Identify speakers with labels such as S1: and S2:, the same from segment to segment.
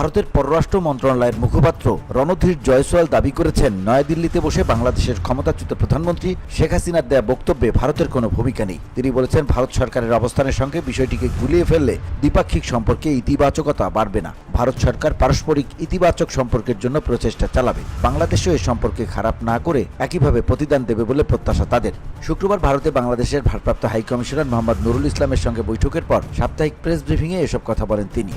S1: ভারতের পররাষ্ট্র মন্ত্রণালয়ের মুখপাত্র রণধীর জয়সওয়াল দাবি করেছেন, নয়াদিল্লিতে বসে বাংলাদেশের ক্ষমতাচ্যুত প্রধানমন্ত্রী শেখ হাসিনার দেয়া বক্তব্যে ভারতের কোনো ভূমিকা নেই। তিনি বলেছেন, ভারত সরকারের অবস্থানের সঙ্গে বিষয়টিকে গুলিয়ে ফেললে দ্বিপাক্ষিক সম্পর্কে ইতিবাচকতা বাড়বে না। ভারত সরকার পারস্পরিক ইতিবাচক সম্পর্কের জন্য প্রচেষ্টা চালাবে। বাংলাদেশও এ সম্পর্কে খারাপ না করে একইভাবে প্রতিদান দেবে বলে প্রত্যাশা তাদের। শুক্রবার ভারতে বাংলাদেশের ভারপ্রাপ্ত হাই কমিশনার মোহাম্মদ নুরুল ইসলামের সঙ্গে বৈঠকের পর সাপ্তাহিক প্রেস ব্রিফিংয়ে এসব কথা বলেন তিনি।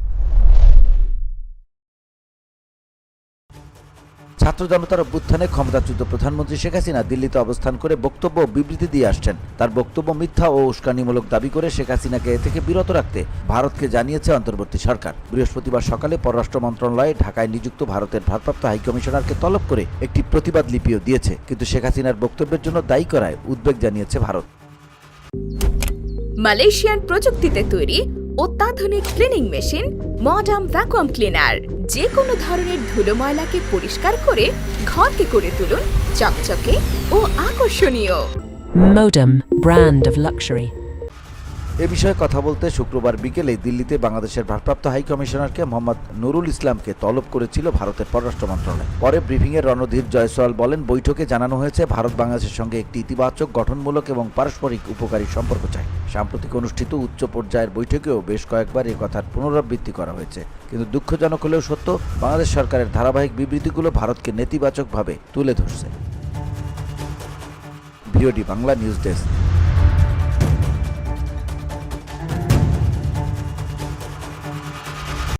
S1: ছাত্র জনতার অভ্যুত্থানে ক্ষমতাচ্যুত প্রধানমন্ত্রী শেখ হাসিনা দিল্লিতে অবস্থান করে বক্তব্য বিবৃতি দিয়ে আসছেন। তার বক্তব্য মিথ্যা ও উস্কানিমূলক দাবি করে শেখ হাসিনাকে এ থেকে বিরত রাখতে ভারতকে জানিয়েছে অন্তর্বর্তী সরকার। বৃহস্পতিবার সকালে পররাষ্ট্র মন্ত্রণালয়ে ঢাকায় নিযুক্ত ভারতের ভারপ্রাপ্ত হাইকমিশনারকে তলব করে একটি প্রতিবাদ লিপিও দিয়েছে। কিন্তু শেখ হাসিনার বক্তব্যের জন্য দায়ী করায় উদ্বেগ জানিয়েছে ভারত।
S2: মালয়েশিয়ান প্রযুক্তিতে তৈরি অত্যাধুনিক cleaning machine modern vacuum cleaner. যে কোনো ধরনের ধুলো ময়লাকে পরিষ্কার করে ঘরকে করে তুলুন চকচকে ও আকর্ষণীয়.
S1: এ বিষয়ে কথা বলতে শুক্রবার বিকেলে দিল্লিতে বাংলাদেশের ভারপ্রাপ্ত হাই কমিশনারকে মোহাম্মদ নুরুল ইসলামকে তলব করেছিল ভারতের পররাষ্ট্র মন্ত্রণালয়। পরে ব্রিফিংয়ে রণধীর জয়সওয়াল বলেন বৈঠকে জানানো হয়েছে ভারত বাংলাদেশের সঙ্গে একটি ইতিবাচক গঠনমূলক এবং পারস্পরিক উপকারী সম্পর্ক চায় সাম্প্রতিক অনুষ্ঠিত উচ্চ পর্যায়ের বৈঠকেও বেশ কয়েকবার এ কথার পুনরাবৃত্তি করা হয়েছে। কিন্তু দুঃখজনক হলেও সত্য, বাংলাদেশ সরকারের ধারাবাহিক বিবৃতিগুলো ভারতকে নেতিবাচকভাবে তুলে ধরছে। VOD Bangla news desk.